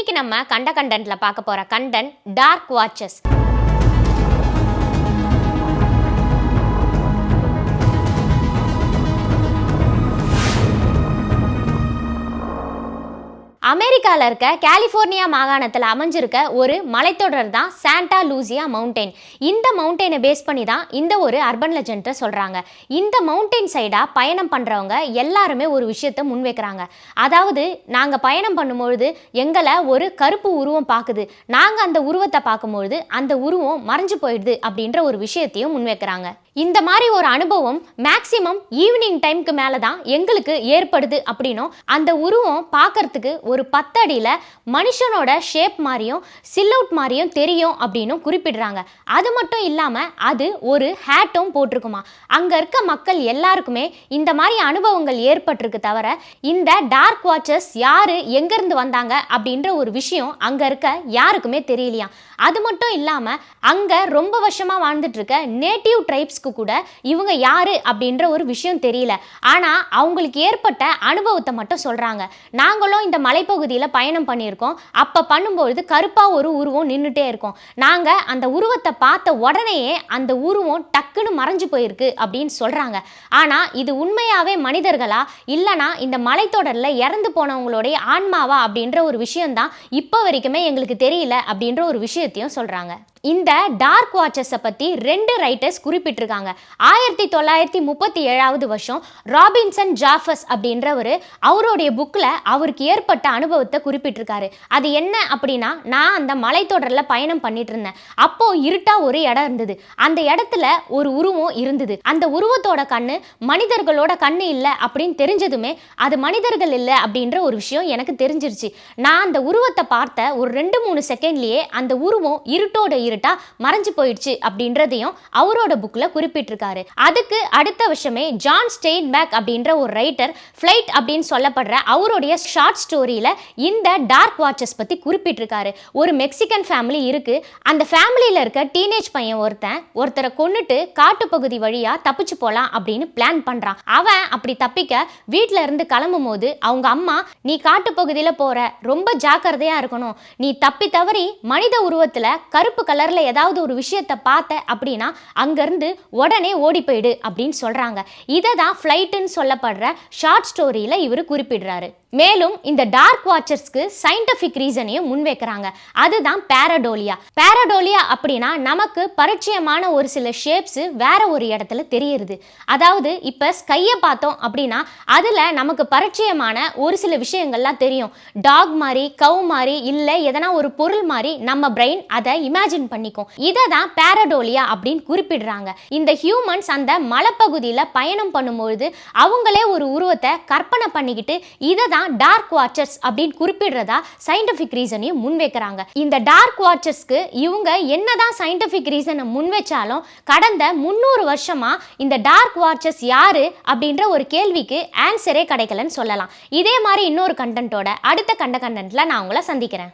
இன்னைக்கு நம்ம கண்ட கண்டென்ட்ல பார்க்க போற கண்டென்ட் டார்க் வாட்சஸ் அமெரிக்காவில் இருக்க கலிஃபோர்னியா மாகாணத்தில் அமைஞ்சிருக்க ஒரு மலைத்தொடர் தான் சாண்டா லூசியா மவுண்டெயின் இந்த மவுண்டெயினை பேஸ் பண்ணி தான் இந்த ஒரு அர்பன் லெஜெண்டை சொல்கிறாங்க இந்த மவுண்டெயின் சைடாக பயணம் பண்ணுறவங்க எல்லாருமே ஒரு விஷயத்தை முன்வைக்கிறாங்க. அதாவது நாங்கள் பயணம் பண்ணும்பொழுது எங்களை ஒரு கருப்பு உருவம் பார்க்குது நாங்கள் அந்த உருவத்தை பார்க்கும்பொழுது அந்த உருவம் மறைஞ்சு போயிடுது அப்படின்ற ஒரு விஷயத்தையும் முன்வைக்கிறாங்க. இந்த மாதிரி ஒரு அனுபவம் மேக்சிமம் ஈவினிங் டைம்க்கு மேலே தான் எங்களுக்கு ஏற்படுது அப்படின்னும் அந்த உருவம் பார்க்கறதுக்கு ஒரு பத்தடியில் மனுஷனோட ஷேப் மாதிரியும் சில்லவுட் மாதிரியும் தெரியும் அப்படின்னும் குறிப்பிடுறாங்க. அது மட்டும் இல்லாமல் அது ஒரு ஹேட்டும் போட்டிருக்குமா? அங்கே இருக்க மக்கள் எல்லாருக்குமே இந்த மாதிரி அனுபவங்கள் ஏற்பட்டிருக்கு தவிர இந்த டார்க் வாட்சஸ் யாரு எங்கேருந்து வந்தாங்க அப்படின்ற ஒரு விஷயம் அங்கே இருக்க யாருக்குமே தெரியலையா அது மட்டும் இல்லாமல் அங்கே ரொம்ப வருஷமாக வாழ்ந்துட்டு இருக்க நேட்டிவ் ட்ரைப்ஸ்க்கு கூட இவங்க யாரு அப்படின்ற ஒரு விஷயம் தெரியல. ஆனால் அவங்களுக்கு ஏற்பட்ட அனுபவத்தை மட்டும் சொல்கிறாங்க நாங்களும் இந்த மலைப்பகுதியில் பயணம் பண்ணியிருக்கோம். அப்போ பண்ணும்பொழுது கருப்பாக ஒரு உருவம் நின்றுட்டே இருக்கும். நாங்கள் அந்த உருவத்தை பார்த்த உடனேயே அந்த உருவம் டக்குன்னு மறைஞ்சு போயிருக்கு அப்படின்னு சொல்கிறாங்க ஆனால் இது உண்மையாகவே மனிதர்களா? இல்லைனா இந்த மலைத்தொடரில் இறந்து போனவங்களுடைய ஆன்மாவா அப்படின்ற ஒரு விஷயம்தான் இப்போ வரைக்குமே எங்களுக்கு தெரியல அப்படின்ற ஒரு விஷயத்தையும் சொல்கிறாங்க இந்த டார்க் வாட்சஸை பற்றி ரெண்டு ரைட்டர்ஸ் குறிப்பிட்டிருக்காங்க. ஆயிரத்தி தொள்ளாயிரத்தி முப்பத்தி ஏழாவது வருஷம் ராபின்சன் ஜாஃபஸ் அப்படின்றவர் அவருடைய புக்கில் அவருக்கு ஏற்பட்ட அனுபவத்தை குறிப்பிட்டிருக்காரு. அது என்ன அப்படின்னா நான் அந்த மலைத்தொடரில் பயணம் பண்ணிட்டு இருந்தேன் அப்போ இருட்டா ஒரு இடம் இருந்தது. அந்த இடத்துல ஒரு உருவம் இருந்தது. அந்த உருவத்தோட கண்ணு மனிதர்களோட கண்ணு இல்லை அப்படின்னு தெரிஞ்சதுமே அது மனிதர்கள் இல்லை அப்படின்ற ஒரு விஷயம் எனக்கு தெரிஞ்சிருச்சு. நான் அந்த உருவத்தை பார்த்த ஒரு ரெண்டு மூணு செகண்ட்லேயே அந்த உருவம் இருட்டோட இருட்டா மறைஞ்சு போயிடுச்சு அப்படின்றதையும் அவரோட புக்ல குறிப்பிட்டிருக்காரு. அதுக்கு அடுத்த விஷயமே ஜான் ஸ்டெயின்பேக் அப்படின்ற ஒரு ரைட்டர் ஃப்ளைட் அப்படின்னு சொல்லப்படுற அவருடைய ஷார்ட் ஸ்டோரியில் இந்த டார்க் வாட்சஸ் பத்தி குறிப்பிட்டிருக்காரு. ஒரு மெக்சிகன் ஃபேமிலி இருக்குது அந்த ஃபேமிலியில் இருக்க டீனேஜ் பையன் ஒருத்தன் ஒருத்தரை கொன்னுட்டு காட்டுப்பகுதி வழியா தப்பிச்சு போலாம் அப்படின்னு பிளான் பண்றான். அவன் அப்படி தப்பிக்க வீட்டில் இருந்து கிளம்பும் போது அவங்க அம்மா நீ காட்டுப்பகுதியில போற ரொம்ப ஜாக்கிரதையா இருக்கணும். நீ தப்பி தவறி மனித உருவத்துல கருப்பு கலரில் ஏதாவது ஒரு விஷயத்தை பார்த்த அப்படின்னா அங்கேருந்து உடனே ஓடி போயிடு அப்படின்னு சொல்கிறாங்க இதை தான் ஃப்ளைட்டுன்னு சொல்லப்படுற ஷார்ட் ஸ்டோரியில் இவர் குறிப்பிடுறாரு. மேலும் இந்த டார்க் வாட்சர்ஸ்க்கு சயின்டிஃபிக் ரீசனையும் முன்வைக்கிறாங்க. அதுதான் பேரடோலியா பேரடோலியா அப்படின்னா நமக்கு பரிச்சயமான ஒரு சில ஷேப்ஸ் வேற ஒரு இடத்துல தெரியுது. அதாவது இப்போ ஸ்கையை பார்த்தோம் அப்படின்னா அதில் நமக்கு பரிச்சயமான ஒரு சில விஷயங்கள்லாம் தெரியும். டாக் மாதிரி கவு மாதிரி இல்லை எதனா ஒரு பொருள் மாதிரி நம்ம பிரெயின் அதை இமேஜின் பண்ணிக்கும். இதை தான் பேரடோலியா அப்படின்னு குறிப்பிடுறாங்க. இந்த ஹியூமன்ஸ் அந்த மலைப்பகுதியில் பயணம் பண்ணும்பொழுது அவங்களே ஒரு உருவத்தை கற்பனை பண்ணிக்கிட்டு இதை தான் தான் டார்க் வாட்சர்ஸ் அப்படின்னு குறிப்பிடுறதா சயின்டிஃபிக் ரீசனையும் முன்வைக்கிறாங்க. இந்த டார்க் வாட்சர்ஸ்க்கு இவங்க என்னதான் சயின்டிஃபிக் ரீசனை முன்வைச்சாலும் கடந்த முந்நூறு வருஷமா இந்த டார்க் வாட்சர்ஸ் யாரு அப்படின்ற ஒரு கேள்விக்கு ஆன்சரே கிடைக்கலன்னு சொல்லலாம். இதே மாதிரி இன்னொரு கண்டென்ட்டோட அடுத்த கண்ட கண்டென்ட்ல நான் உங்களை சந்திக்கிறேன்.